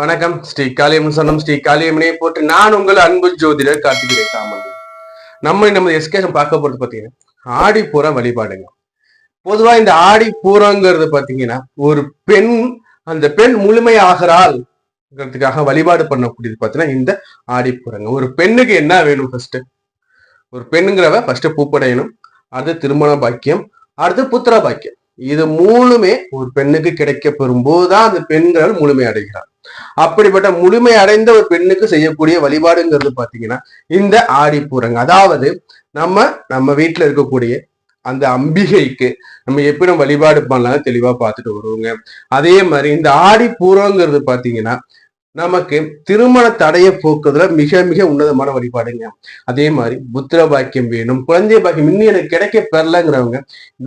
வணக்கம். ஸ்ரீ காளியம்மன் சொன்னம் ஸ்ரீ காளியம்மனை போட்டு நான் உங்கள் அன்பு ஜோதிடர் கார்த்திகை சாமன் நம்ம நம்ம எஸ்கேஷன் பார்க்க போறது பாத்தீங்கன்னா ஆடிப்பூர வழிபாடுங்க. பொதுவா இந்த ஆடிப்பூரங்கிறது பாத்தீங்கன்னா ஒரு பெண் அந்த பெண் முழுமையாகிறாள்ங்கிறதுக்காக வழிபாடு பண்ணக்கூடியது பாத்தீங்கன்னா இந்த ஆடிப்பூரங்க. ஒரு பெண்ணுக்கு என்ன வேணும் ஃபர்ஸ்ட் ஒரு பெண்ணுங்கிறவ ஃபர்ஸ்ட் பூப்படையணும் அடுத்து திருமண பாக்கியம். அடுத்து புத்திர பாக்கியம். இது மூணுமே ஒரு பெண்ணுக்கு கிடைக்க பெறும்போதுதான் அந்த பெண்கள் முழுமை அடைகிறார். அப்படிப்பட்ட முழுமை அடைந்த ஒரு பெண்ணுக்கு செய்யக்கூடிய வழிபாடுங்கிறது பாத்தீங்கன்னா இந்த ஆடிப்பூரங்க. அதாவது நம்ம நம்ம வீட்டுல இருக்கக்கூடிய அந்த அம்பிகைக்கு நம்ம எப்படி நம்ம வழிபாடு பண்ணலாம் தெளிவா பார்த்துட்டு வருவோங்க. அதே மாதிரி இந்த ஆடி பூரங்கிறது பாத்தீங்கன்னா நமக்கு திருமண தடையை போக்குறதுல மிக மிக உன்னதமான வழிபாடுங்க. அதே மாதிரி புத்திர பாக்கியம் வேணும் குழந்தை பாக்கியம் இன்னும் எனக்கு கிடைக்க பெறலங்கிறவங்க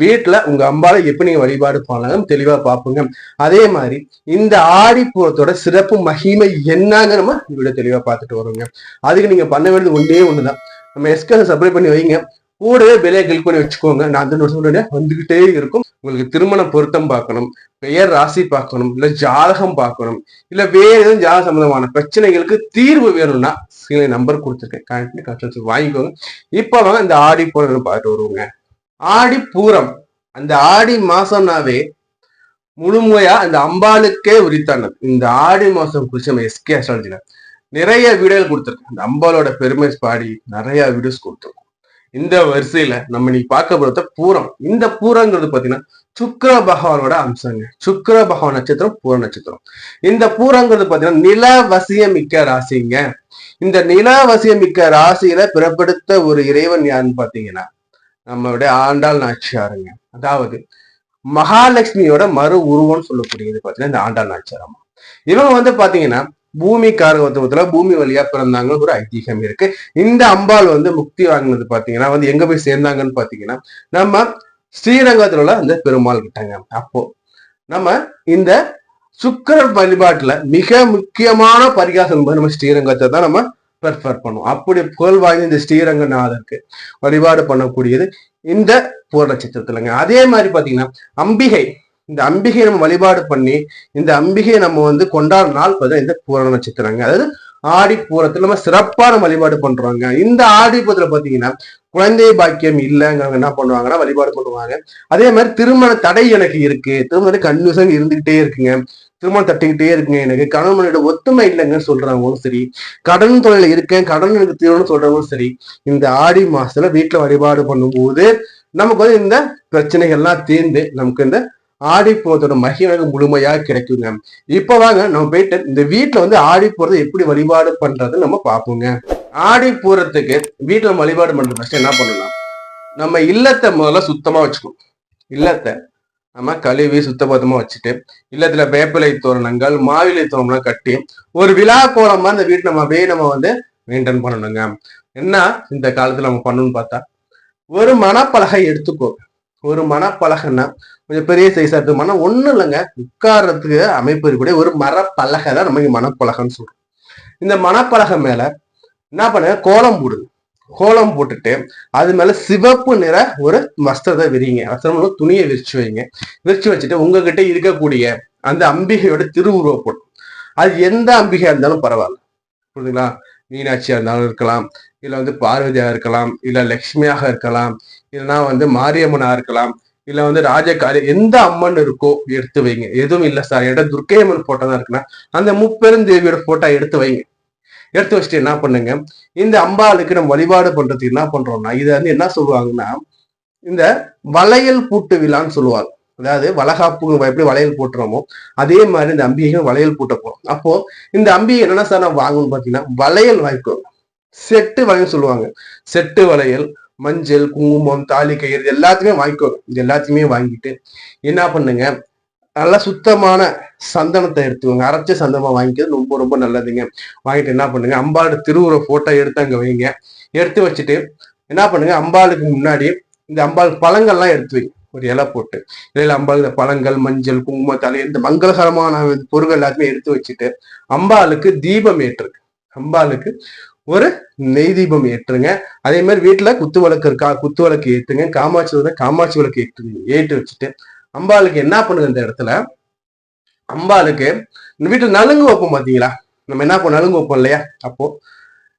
வீட்டுல உங்க அம்பால எப்படி நீங்க வழிபாடு பண்ணலாம் தெளிவா பார்ப்போங்க. அதே மாதிரி இந்த ஆடிப்பூரத்தோட சிறப்பு மகிமை என்னங்க நம்ம வீடியோ தெளிவா பார்த்துட்டு வரோங்க அதுக்கு நீங்க பண்ண வேண்டியது ஒன்றே ஒண்ணுதான். நம்ம எஸ்கே சப்ளை பண்ணி வைங்க. கூடவே விலையை கிளிக் பண்ணி வச்சுக்கோங்க. நான் அந்த நோட்டிஃபிகேஷன் வந்துகிட்டே இருக்கும். உங்களுக்கு திருமண பொருத்தம் பார்க்கணும். பெயர் ராசி பார்க்கணும். இல்ல ஜாதகம் பார்க்கணும். இல்ல வேற எதுவும் ஜாதக சம்பந்தமான பிரச்சனைகளுக்கு தீர்வு வேணும்னா சில நம்பர் கொடுத்துருக்கேன். கரெக்ட் கன்சல்ட் வாங்கிக்கோங்க. இப்போ வாங்க இந்த ஆடி பூரம் பார்த்துட்டு வருவோங்க. ஆடி பூரம். அந்த ஆடி மாசம்னாவே முழுமையா அந்த அம்பாளுக்கே உரித்தானது. இந்த ஆடி மாசம் குறிச்சு நம்ம எஸ்கே அஸ்ட்ராலஜில நிறைய வீடியோகள் கொடுத்துருக்கோம். அந்த அம்பாளோட பெருமை பாடி நிறைய வீடியோஸ் கொடுத்துருக்கோம். இந்த வரிசையில நம்ம இன்னைக்கு பார்க்க போறத பூரம். இந்த பூரங்கிறது பாத்தீங்கன்னா சுக்கர பகவானோட அம்சங்க. சுக்கர பகவான் நட்சத்திரம் பூர நட்சத்திரம். இந்த பூரங்கிறது பாத்தீங்கன்னா நில மிக்க ராசிங்க. இந்த நில மிக்க ராசியில பிறப்படுத்த ஒரு இறைவன் யாருன்னு பாத்தீங்கன்னா நம்மளுடைய ஆண்டாள் நாச்சியாருங்க. அதாவது மகாலட்சுமியோட மறு உருவம்னு சொல்லக்கூடியது பாத்தீங்கன்னா இந்த ஆண்டாள் நாச்சியாரம்மா இவங்க வந்து பாத்தீங்கன்னா பூமி காரகத்துவத்துல பூமி வழியா பிறந்தாங்கன்னு ஒரு ஐதீகம் இருக்கு. இந்த அம்பாள் வந்து முக்தி வாங்கினது பாத்தீங்கன்னா வந்து எங்க போய் சேர்ந்தாங்கன்னு பாத்தீங்கன்னா நம்ம ஸ்ரீரங்கத்துல உள்ள அந்த பெருமாள் கிட்டங்க. அப்போ நம்ம இந்த சுக்கரன் வழிபாட்டுல மிக முக்கியமான பரிகாசம் நம்ம ஸ்ரீரங்கத்தை தான் நம்ம பெர்ஃபர் பண்ணுவோம். அப்படி புகழ் வாய்ந்த இந்த ஸ்ரீரங்கநாதருக்கு வழிபாடு பண்ணக்கூடியது இந்த பூர நட்சத்திரத்துலங்க அதே மாதிரி பாத்தீங்கன்னா அம்பிகை இந்த அம்பிகையை நம்ம வழிபாடு பண்ணி இந்த அம்பிகையை நம்ம வந்து கொண்டாட நாள் பார்த்தா இந்த பூர நட்சத்திரங்க. அதாவது ஆடி பூரத்துல நம்ம சிறப்பான வழிபாடு பண்றாங்க. இந்த ஆடி பூரத்துல பாத்தீங்கன்னா குழந்தை பாக்கியம் இல்லைங்கிறவங்க என்ன பண்ணுவாங்கன்னா வழிபாடு பண்ணுவாங்க. அதே மாதிரி திருமண தடை எனக்கு இருக்கு. திருமண கன்ஃபியூசன் இருந்துகிட்டே இருக்குங்க. திருமணம் தட்டிக்கிட்டே இருக்குங்க எனக்கு. கணவனோட ஒத்துமை இல்லைங்கன்னு சொல்றவங்களும் சரி கடன் தொழில இருக்கேன் கடன் எனக்கு தீரணும்னு சொல்றவங்களும் சரி இந்த ஆடி மாசத்துல வீட்டுல வழிபாடு பண்ணும்போது நமக்கு வந்து இந்த பிரச்சனைகள்லாம் தீர்ந்து நமக்கு இந்த ஆடி போறதோட மகிழ்வு முழுமையா கிடைக்குங்க. இப்ப வாங்க நம்ம போயிட்டு இந்த வீட்டுல வந்து ஆடி போறதை எப்படி வழிபாடு பண்றது நம்ம பார்ப்போங்க. ஆடி போறதுக்கு வீட்டுல வழிபாடு பண்றது ஃபர்ஸ்ட் என்ன பண்ணலாம்? நம்ம இல்லத்தை முதல்ல சுத்தமா வச்சுக்கணும். இல்லத்தை நம்ம கழுவி சுத்தபத்தமா வச்சுட்டு இல்லத்துல வேப்பிலை தோரணங்கள் மாவிலை தோரணம்லாம் கட்டி ஒரு விழா கோலமா இந்த வீட்டை நம்ம அப்படியே நம்ம வந்து மெயின்டைன் பண்ணணுங்க. என்ன இந்த காலத்துல நம்ம பண்ணணும்னு பார்த்தா ஒரு மனப்பலகை எடுத்துக்கோ ஒரு மனப்பலகைன்னா கொஞ்சம் பெரிய சைஸா இருக்கு மனம் ஒன்றும் இல்லைங்க. உட்கார்றதுக்கு அமைப்பு இருக்கக்கூடிய ஒரு மரப்பலகை தான் நம்ம இங்க மனப்பலகைன்னு சொல்றோம். இந்த மனப்பலகை மேல என்ன பண்ணுங்க? கோலம் போடுது கோலம் போட்டுட்டு அது மேல சிவப்பு நிற ஒரு வஸ்திரத்தை விரிங்க. வஸ்திரம் துணியை விரிச்சு வைங்க. விரிச்சு வச்சுட்டு உங்ககிட்ட இருக்கக்கூடிய அந்த அம்பிகையோட திருவுருவ போட்டு அது எந்த அம்பிகையா இருந்தாலும் பரவாயில்ல. புரியுதுங்களா மீனாட்சியா இருந்தாலும் இருக்கலாம். இல்லை வந்து பார்வதியாக இருக்கலாம் இல்லை லக்ஷ்மியாக இருக்கலாம் இல்லைன்னா வந்து மாரியம்மனாக இருக்கலாம் இல்லை வந்து ராஜகாரி எந்த அம்மன் இருக்கோ எடுத்து வைங்க. எதுவும் இல்லை சார் என்கிட்ட துர்க்கை அம்மன் போட்டோ தான் இருக்குன்னா அந்த முப்பெருந்தேவியோட போட்டோ எடுத்து வைங்க. எடுத்து வச்சுட்டு என்ன பண்ணுங்க? இந்த அம்பாளுக்கு நம்ம வழிபாடு பண்றதுக்கு என்ன பண்றோம்னா இதை வந்து என்ன சொல்லுவாங்கன்னா இந்த வளையல் பூட்டு விழான்னு சொல்லுவாங்க. அதாவது வளகாப்பு எப்படி வளையல் போட்டுறோமோ அதே மாதிரி இந்த அம்பிகைகள் வளையல் பூட்ட போறோம். அப்போ இந்த அம்பிகை என்னென்ன சார் நான் வாங்கணும்னு பார்த்தீங்கன்னா வளையல் வாய்க்கு செட்டு வளையல் சொல்லுவாங்க. செட்டு வளையல் மஞ்சள் குங்குமம் தாலி கயிறு இது எல்லாத்தையுமே வாங்கிக்கோங்க இது எல்லாத்தையுமே வாங்கிட்டு என்ன பண்ணுங்க? நல்லா சுத்தமான சந்தனத்தை எடுத்துக்கோங்க. அரைச்ச சந்தனமா வாங்கிக்கிறது ரொம்ப ரொம்ப நல்லதுங்க. வாங்கிட்டு என்ன பண்ணுங்க? அம்பாளோட திருவுற போட்டோ எடுத்து அங்க வைங்க. எடுத்து வச்சுட்டு என்ன பண்ணுங்க? அம்பாளுக்கு முன்னாடி இந்த அம்பாள் பழங்கள்லாம் எடுத்து வைங்க ஒரு இலை போட்டு. இலையில அம்பாள் இந்த பழங்கள் மஞ்சள் குங்கும தலை இந்த மங்களகரமான பொருட்கள் எல்லாத்தையுமே எடுத்து வச்சுட்டு அம்பாளுக்கு தீபம் ஏற்றுருக்கு அம்பாளுக்கு ஒரு நெய் தீபம் ஏற்றுங்க. அதே மாதிரி வீட்டுல குத்து விளக்கு இருக்கா குத்து விளக்கு ஏற்றுங்க காமாட்சி வந்து காமாட்சி விளக்கு ஏற்றுங்க ஏற்றி வச்சுட்டு அம்பாளுக்கு என்ன பண்ணுங்க இந்த இடத்துல? அம்பாளுக்கு இந்த வீட்டுல நலுங்கு வைப்போம் பாத்தீங்களா? நம்ம என்ன பண்ண நலுங்கு வைப்போம் இல்லையா? அப்போ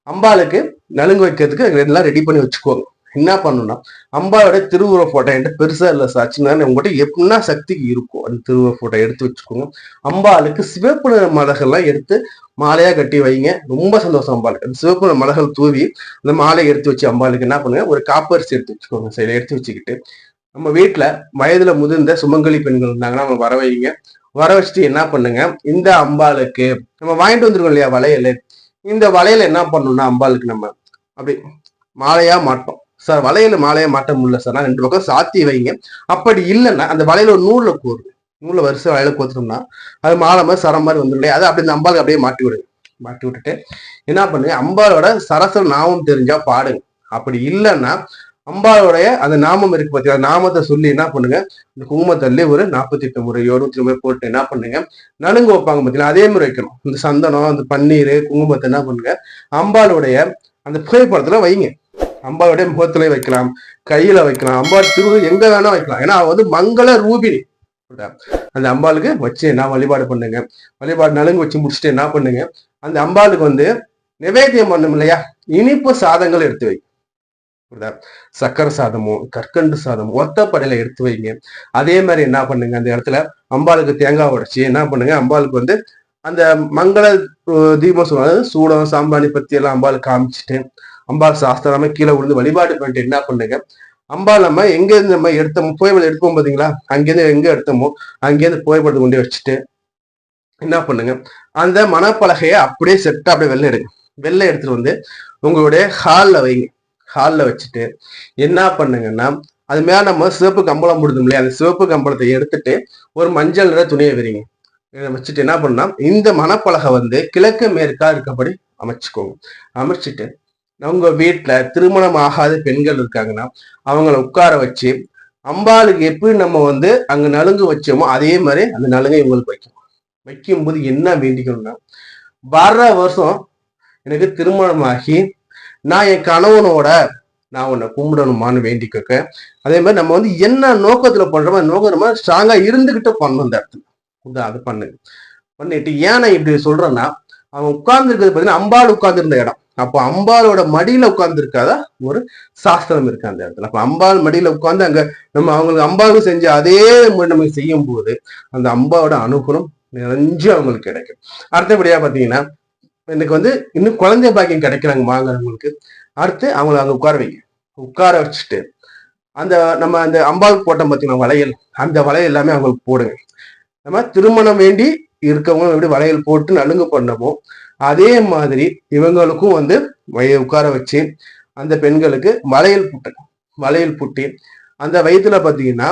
அம்பாளுக்கு நலுங்கு வைக்கிறதுக்கு எல்லாம் ரெடி பண்ணி வச்சுக்கோங்க என்ன பண்ணணும்னா அம்பாவோட திருவுருவ போட்டோ என்கிட்ட பெருசா இல்ல சாட்சினா உங்கள்கிட்ட எப்படின்னா சக்திக்கு இருக்கும். அந்த திருவுருவ போட்டோ எடுத்து வச்சுக்கோங்க. அம்பாளுக்கு சிவப்பு நிற மலர்கள்லாம் எடுத்து மாலையா கட்டி வைங்க. ரொம்ப சந்தோஷம் அம்பாளுக்கு. அந்த சிவப்பு நிற மலர்கள் தூவி அந்த மாலையை எடுத்து வச்சு அம்பாளுக்கு என்ன பண்ணுங்க? ஒரு காப்பரிசி எடுத்து வச்சுக்கோங்க சைடில் எடுத்து வச்சுக்கிட்டு. நம்ம வீட்டில் வயதுல முதிர்ந்த சுமங்கலி பெண்கள் இருந்தாங்கன்னா அவங்க வர வைங்க. வர வச்சுட்டு என்ன பண்ணுங்க? இந்த அம்பாளுக்கு நம்ம வாங்கிட்டு வந்துருக்கோம் இல்லையா வளையல். இந்த வளையல் என்ன பண்ணணும்னா அம்பாளுக்கு நம்ம அப்படி மாலையா மாட்டோம். சார் வளையல மாலையை மாட்ட முடியல சார். ரெண்டு பக்கம் சாத்தி வைங்க. அப்படி இல்லைன்னா அந்த வளையல ஒரு நூல்ல கோரு நூல்ல வரிசை வளையல கோத்துட்டோம்னா அது மாலை மாதிரி சரம் மாதிரி வந்துடும். அது அதை அப்படி இந்த அம்பாளுக்கு அப்படியே மாட்டி விடுங்க மாட்டி விட்டுட்டு என்ன பண்ணுங்க? அம்பாளோட சரசர நாமம் தெரிஞ்சா பாடுங்க. அப்படி இல்லைன்னா அம்பாளுடைய அந்த நாமம் இருக்கு பார்த்தீங்களா நாமத்தை சொல்லி என்ன பண்ணுங்க? இந்த குங்குமத்தள்ளி ஒரு நாற்பத்தி எட்டு முறை நூத்தி முறை போட்டு என்ன பண்ணுங்க? நலுங்கு வைப்பாங்க பார்த்தீங்கன்னா அதே மாதிரி வைக்கணும். இந்த சந்தனம் அந்த பன்னீர் குங்குமத்தை என்ன பண்ணுங்க? அம்பாளுடைய அந்த புகைப்படத்துல வைங்க. அம்பாவுடைய முகத்துல வைக்கலாம் கையில வைக்கலாம். அம்பாள் திரு எங்க வேணா வைக்கலாம். ஏன்னா அவ வந்து மங்கள ரூபிணி. அந்த அம்பாளுக்கு வச்சு என்ன வழிபாடு பண்ணுங்க? வழிபாடு நலுங்கு வச்சு முடிச்சுட்டு என்ன பண்ணுங்க? அந்த அம்பாளுக்கு வந்து நிவேத்தியம் பண்ணும் இல்லையா? இனிப்பு சாதங்கள் எடுத்து வை. புரியுதா சக்கரை சாதமோ கற்கண்டு சாதமோ ஒத்தப்படையில எடுத்து வைங்க. அதே மாதிரி என்ன பண்ணுங்க? அந்த இடத்துல அம்பாளுக்கு தேங்காய் உடைச்சி என்ன பண்ணுங்க? அம்பாளுக்கு வந்து அந்த மங்கள தீபம் சொல்லுவாங்க. சூடம் சாம்பாணி பத்தி எல்லாம் அம்பாளுக்கு காமிச்சிட்டு அம்பாள் சாஸ்திரமா கீழே விழுந்து வழிபாடு பண்ணிட்டு என்ன பண்ணுங்க? அம்பாள் நம்ம எங்க இருந்து நம்ம எடுத்த புகைப்படம் எடுப்போம் பாத்தீங்களா? அங்கேருந்து எங்க எடுத்தோமோ அங்கேருந்து புகைப்படத்தை கொண்டு வச்சுட்டு என்ன பண்ணுங்க? அந்த மணப்பலகையை அப்படியே செட்டா அப்படியே வெளில எடுங்க. வெளில எடுத்துட்டு வந்து உங்களுடைய ஹாலில் வைங்க. ஹாலில் வச்சுட்டு என்ன பண்ணுங்கன்னா அது மேல நம்ம சிவப்பு கம்பளம் போடுது இல்லையா? அந்த சிவப்பு கம்பளத்தை எடுத்துட்டு ஒரு மஞ்சள் நிற துணியை விரிங்க. வச்சுட்டு என்ன பண்ணா இந்த மணப்பலகை வந்து கிழக்கு மேற்கா இருக்கபடி அமைச்சுக்கோங்க. அமைச்சிட்டு உங்க வீட்டுல திருமணம் ஆகாத பெண்கள் இருக்காங்கன்னா அவங்கள உட்கார வச்சு அம்பாளுக்கு எப்படி நம்ம வந்து அங்க நலுங்கு வச்சோமோ அதே மாதிரி அந்த நலுங்கை இவங்களுக்கு வைக்கும் வைக்கும்போது என்ன வேண்டிக்கணும்னா வர்ற வருஷம் எனக்கு திருமணமாகி நான் என் கணவனோட நான் உன்னை கும்பிடணுமான்னு வேண்டிக்கோக்க அதே மாதிரி நம்ம வந்து என்ன நோக்கத்துல பண்றோமோ அந்த நோக்கம் நம்ம ஸ்ட்ராங்கா இருந்துகிட்டு பண்ணணும் அந்த இடத்துல. இந்த அது பண்ணு பண்ணிட்டு ஏன் நான் இப்படி சொல்றேன்னா அவன் உட்கார்ந்து இருக்கிறது பார்த்தீங்கன்னா அம்பாள் உட்கார்ந்து இருந்த இடம். அப்போ அம்பாளோட மடியில உட்கார்ந்து இருக்காத ஒரு சாஸ்திரம் இருக்கு அந்த இடத்துல. அப்ப அம்பாள் மடியில உட்கார்ந்து அங்க நம்ம அவங்களுக்கு அம்பாவுக்கு செஞ்ச அதே நம்ம செய்யும் போது அந்த அம்பாவோட அனுகூலம் நிறைஞ்சு அவங்களுக்கு கிடைக்கும். அடுத்தபடியா பாத்தீங்கன்னா எனக்கு வந்து இன்னும் குழந்தை பாக்கியம் கிடைக்கிறாங்க வாங்குறவங்களுக்கு. அடுத்து அவங்கள அங்க உட்கார வைங்க. உட்கார வச்சுட்டு அந்த நம்ம அந்த அம்பாவுக்கு போட்டோம் பார்த்தீங்கன்னா வளையல்? அந்த வளையல் எல்லாமே அவங்களுக்கு போடுங்க. நம்ம திருமணம் வேண்டி இருக்கவங்க எப்படி வளையல் போட்டு நலுங்கு பண்ணமோ அதே மாதிரி இவங்களுக்கும் வந்து வய உட்கார வச்சு அந்த பெண்களுக்கு மலையில் புட்டு மலையில் புட்டி அந்த வயிற்றுல பார்த்தீங்கன்னா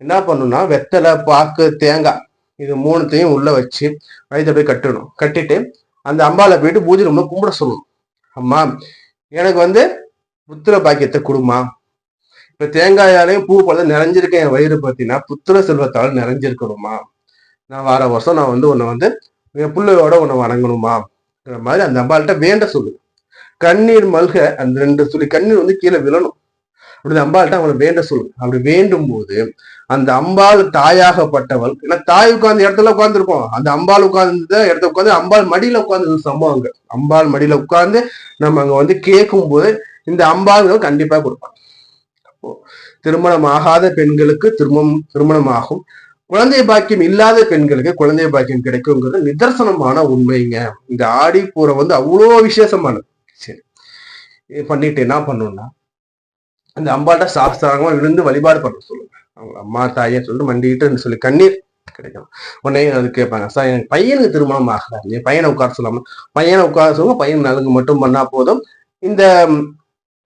என்ன பண்ணணும்னா வெத்தலை பாக்கு தேங்காய் இது மூணுத்தையும் உள்ள வச்சு வயிற்று போய் கட்டணும். கட்டிட்டு அந்த அம்பாவில் போயிட்டு பூஜை ரூம்ல கும்பிட சொல்லணும். அம்மா எனக்கு வந்து புத்திர பாக்கியத்தை கொடுமா இப்ப தேங்காயாலையும் பூ பழம் நிறைஞ்சிருக்க என் வயிறு பார்த்தீங்கன்னா புத்திர செல்வத்தால் நிறைஞ்சிருக்கணுமா நான் வார வருஷம் நான் வந்து உன்னை வந்து என் பிள்ளையோட உன்னை வணங்கணுமா மாதிரி அந்த அம்பாள்கிட்ட வேண்ட சொல்லு. கண்ணீர் மல்க அந்த ரெண்டு சொல்லி கண்ணீர் வந்து கீழே விழணும். அப்படி அம்பாள்கிட்ட அவங்களை வேண்ட சொல்லு. அப்படி வேண்டும் போது அந்த அம்பாள் தாயாகப்பட்டவள் ஏன்னா தாய் உட்கார்ந்த இடத்துல உட்காந்துருப்போம் அந்த அம்பாள் உட்கார்ந்த இடத்துல உட்காந்து அம்பாள் மடியில உட்கார்ந்து சம்பவங்க அம்பாள் மடியில உட்கார்ந்து நம்ம அங்க வந்து கேட்கும் போது இந்த அம்பாள்கள் கண்டிப்பா கொடுப்பாங்க. அப்போ திருமணம் ஆகாத பெண்களுக்கு திருமணம் திருமணம் ஆகும் குழந்தை பாக்கியம் இல்லாத பெண்களுக்கு குழந்தை பாக்கியம் கிடைக்குங்கிறது நிதர்சனமான உண்மைங்க. இந்த ஆடி பூரை வந்து அவ்வளோ விசேஷமானது. சரி. இது பண்ணிட்டு என்ன பண்ணணும்னா அந்த அம்பாட்ட சாஸ்திரமா விழுந்து வழிபாடு பண்ண சொல்லுங்க. அவங்க அம்மா தாயே சொல்லிட்டு மண்டிக்கிட்டு சொல்லி கண்ணீர் கிடைக்கும். உடனே அது கேட்பாங்க சார் எனக்கு பையனுக்கு திருமணம் ஆகல. என் பையனை உட்கார சொல்லாம பையனை உட்கார சொல்லுங்க பையன் நலுங்கு மட்டும் பண்ணா போதும். இந்த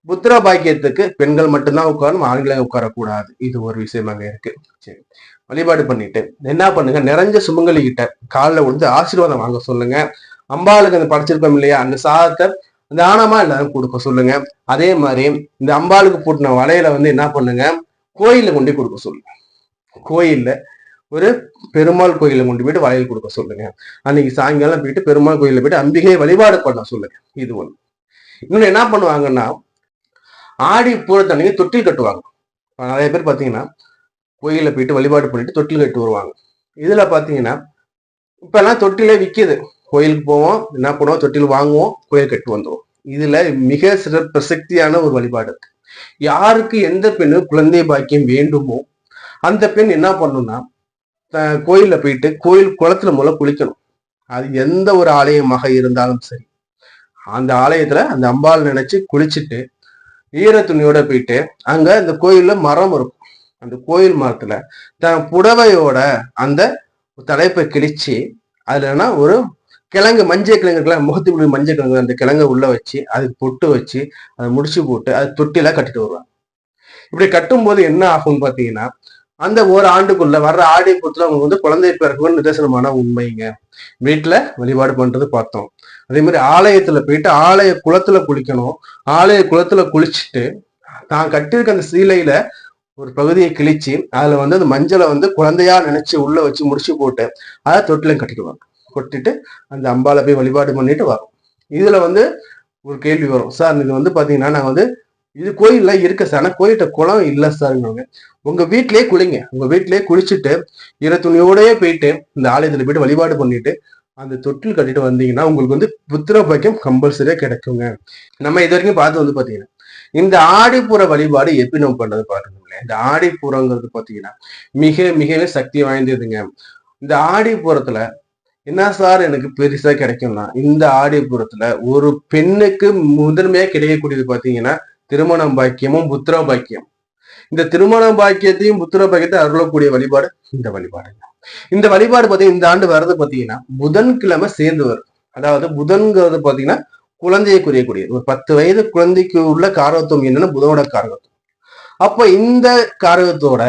புத்திர பாக்கியத்துக்கு பெண்கள் மட்டும்தான் உட்காரணும் ஆண்களை உட்காரக்கூடாது. இது ஒரு விஷயமாக இருக்கு. சரி. வழிபாடு பண்ணிட்டு என்ன பண்ணுங்க? நிறைஞ்ச சுமங்கலி கிட்ட காலில் விழுந்து ஆசீர்வாதம் வாங்க சொல்லுங்க. அம்பாளுக்கு அந்த படைச்சிருக்கோம் இல்லையா? அந்த சாதத்தை தானமா எல்லாரும் கொடுக்க சொல்லுங்க. அதே மாதிரி இந்த அம்பாளுக்கு பூட்டின வலையில வந்து என்ன பண்ணுங்க? கோயில கொண்டு போய் கொடுக்க சொல்லுங்க. கோயில்ல ஒரு பெருமாள் கோயில கொண்டு போயிட்டு வளையல் கொடுக்க சொல்லுங்க. அன்னைக்கு சாயங்காலம் போயிட்டு பெருமாள் கோயில போயிட்டு அம்பிகையை வழிபாடு பண்ண சொல்லுங்க. இது ஒண்ணு. இன்னொன்னு என்ன பண்ணுவாங்கன்னா ஆடி பூரத்தன்னைக்கு தொட்டில் கட்டுவாங்க. நிறைய பேர் பாத்தீங்கன்னா கோயிலில் போயிட்டு வழிபாடு பண்ணிட்டு தொட்டில் கட்டு வருவாங்க. இதில் பார்த்தீங்கன்னா இப்போல்லாம் தொட்டிலே விற்கிது கோயிலுக்கு போவோம் என்ன பண்ணுவோம்? தொட்டில் வாங்குவோம் கோயில் கட்டி வந்துடுவோம் இதில் மிக சிற பிரசக்தியான ஒரு வழிபாடு இருக்கு. யாருக்கு எந்த பெண்ணு குழந்தை பாக்கியம் வேண்டுமோ அந்த பெண் என்ன பண்ணணும்னா கோயிலில் கோயில்ல போயிட்டு கோயில் குளத்துல மூலம் குளிக்கணும். அது எந்த ஒரு ஆலயமாக இருந்தாலும் சரி. அந்த ஆலயத்துல அந்த அம்பாள் நினைச்சு குளிச்சுட்டு ஈர துணியோட போயிட்டு அங்க அந்த கோயில்ல மரம் இருக்கும். அந்த கோயில் மரத்துல தன் புடவையோட அந்த தலைப்பை கிழிச்சு அதுலன்னா ஒரு கிழங்கு மஞ்சள் கிழங்கு இருக்குல்ல முகத்துக்குள்ள மஞ்சள் கிழங்கு அந்த கிழங்கை உள்ள வச்சு அதுக்கு பொட்டு வச்சு அதை முடிச்சு போட்டு அது தொட்டில கட்டிட்டு வருவாங்க. இப்படி கட்டும்போது என்ன ஆகும்னு பாத்தீங்கன்னா அந்த ஒரு ஆண்டுக்குள்ள வர்ற ஆடி புத்துல அவங்க வந்து குழந்தை பிறகு நிதர்சனமான உண்மைங்க. வீட்டுல வழிபாடு பண்றது பார்த்தோம். அதே மாதிரி ஆலயத்துல போயிட்டு ஆலய குளத்துல குளிக்கணும். ஆலய குளத்துல குளிச்சுட்டு தான் கட்டியிருக்க அந்த சீலையில ஒரு பகுதியை கிழிச்சு அதுல வந்து அந்த மஞ்சளை வந்து குழந்தையா நினைச்சு உள்ள வச்சு முடிச்சு போட்டு அதை தொட்டிலையும் கட்டிடுவாங்க. கொட்டிட்டு அந்த அம்பால போய் வழிபாடு பண்ணிட்டு வரும். இதுல வந்து ஒரு கேள்வி வரும். சார் இது வந்து பாத்தீங்கன்னா நாங்க வந்து இது கோயில்ல இருக்க சார். ஆனா கோயில்கிட்ட குளம் இல்ல சார்ங்க உங்க வீட்டிலேயே குளிங்க. உங்க வீட்டிலேயே குளிச்சுட்டு ஈர துணியோடயே போயிட்டு இந்த ஆலயத்துல போயிட்டு வழிபாடு பண்ணிட்டு அந்த தொட்டில் கட்டிட்டு வந்தீங்கன்னா உங்களுக்கு வந்து புத்திர பாக்கியம் கம்பல்சரியா கிடைக்குங்க. நம்ம இது வரைக்கும் பார்த்து வந்து பாத்தீங்கன்னா இந்த ஆடிப்புற வழிபாடு எப்படி நம்ம பண்றது பாருங்களேன் இந்த ஆடிப்புறங்கிறது பாத்தீங்கன்னா மிக மிகவே சக்தி வாய்ந்ததுங்க. இந்த ஆடிப்புறத்துல என்ன சார் எனக்கு பெருசா கிடைக்கும்னா இந்த ஆடிப்புறத்துல ஒரு பெண்ணுக்கு முதன்மையா கிடைக்கக்கூடியது பாத்தீங்கன்னா திருமணம் பாக்கியமும் புத்திர பாக்கியம். இந்த திருமண பாக்கியத்தையும் புத்திர பாக்கியத்தை அருளக்கூடிய வழிபாடு இந்த வழிபாடுங்க. இந்த வழிபாடு பாத்தீங்கன்னா இந்த ஆண்டு வர்றது பாத்தீங்கன்னா புதன்கிழமை சேர்ந்து வரும். அதாவது புதன்கிறது பாத்தீங்கன்னா குழந்தையை குறையக்கூடியது. ஒரு பத்து வயது குழந்தைக்கு உள்ள காரகத்துவம் என்னன்னா புதனோட காரகத்துவம். அப்ப இந்த காரகத்தோட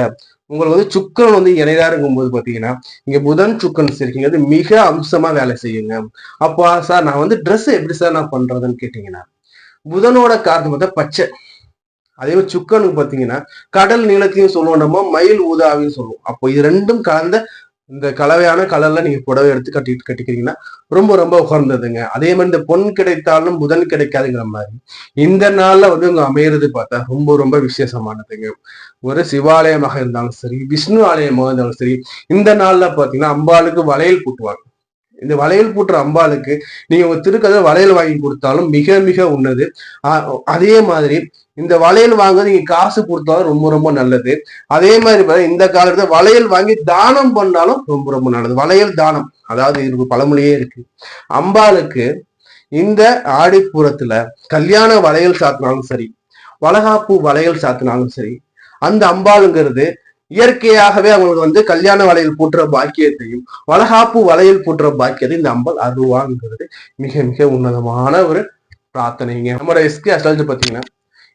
உங்களுக்கு வந்து சுக்கரன் வந்து இணையா இருக்கும்போது பாத்தீங்கன்னா இங்க புதன் சுக்கரன் சேர்க்கிங்கிறது மிக அம்சமா வேலை செய்யுங்க. அப்பா சார் நான் வந்து ட்ரெஸ் எப்படி சார் நான் பண்றதுன்னு கேட்டீங்கன்னா புதனோட காரணம் பார்த்தா பச்சை. அதே மாதிரி சுக்கனுக்கு பாத்தீங்கன்னா கடல் நீளத்தையும் சொல்லுவோம் நம்ம மயில் ஊதாவையும் சொல்லுவோம். அப்போ இது ரெண்டும் கலந்த இந்த கலவையான கலர்ல நீங்க புடவை எடுத்து கட்டிட்டு கட்டிக்கிறீங்கன்னா ரொம்ப ரொம்ப உகர்ந்ததுங்க அதே மாதிரி இந்த பொன் கிடைத்தாலும் புதன் கிடைக்காதுங்கிற மாதிரி. இந்த நாள்ல வந்து உங்க அமையிறது பார்த்தா ரொம்ப ரொம்ப விசேஷமானதுங்க. ஒரு சிவாலயமாக இருந்தாலும் சரி விஷ்ணு ஆலயமாக இருந்தாலும் சரி இந்த நாள்ல பாத்தீங்கன்னா அம்பாளுக்கு வளையல் பூட்டுவாங்க. இந்த வளையல் பூட்டுற அம்பாளுக்கு நீங்க உங்க திருக்கதை வளையல் வாங்கி கொடுத்தாலும் மிக மிக உன்னது. ஆஹ் அதே மாதிரி இந்த வளையல் வாங்க நீங்க காசு கொடுத்தாலும் ரொம்ப ரொம்ப நல்லது. அதே மாதிரி இந்த காலத்துல வளையல் வாங்கி தானம் பண்ணாலும் ரொம்ப ரொம்ப நல்லது. வளையல் தானம் அதாவது இது பழமொழியே இருக்கு. அம்பாளுக்கு இந்த ஆடிப்புறத்துல கல்யாண வளையல் சாத்தினாலும் சரி வளகாப்பு வளையல் சாத்தினாலும் சரி அந்த அம்பாளுங்கிறது இயற்கையாகவே அவங்களுக்கு வந்து கல்யாண வளையல் போட்டுற பாக்கியத்தையும் வளகாப்பு வளையல் போட்டுற பாக்கியத்தையும் இந்த அம்பாள் அருள்வாங்கிறது மிக மிக உன்னதமான ஒரு பிரார்த்தனைங்க. நம்மளோட எஸ்கே அஸ்டாலஜி பார்த்தீங்கன்னா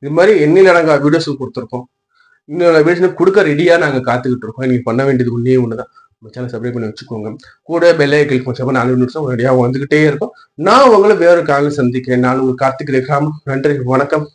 இது மாதிரி எண்ணில் அடங்கா வீடியோஸ் கொடுத்துருக்கோம். இன்னொரு வீடியோஸ் கொடுக்க ரெடியா நாங்க காத்துக்கிட்டு இருக்கோம். நீங்க பண்ண வேண்டியது ஒன்றே ஒண்ணுதான். நம்ம சேனல் சப்ஸ்கிரைப் பண்ணி வச்சுக்கோங்க. கூட பெல்லையை கிளிக் பண்ணி நாலு நிமிஷம் ரெடியாக வந்துகிட்டே இருக்கும். நான் உங்களை வேற காலையில் சந்திக்கிறேன். நான் உங்களுக்கு கார்த்திக் ரேகாம் நன்றி வணக்கம்.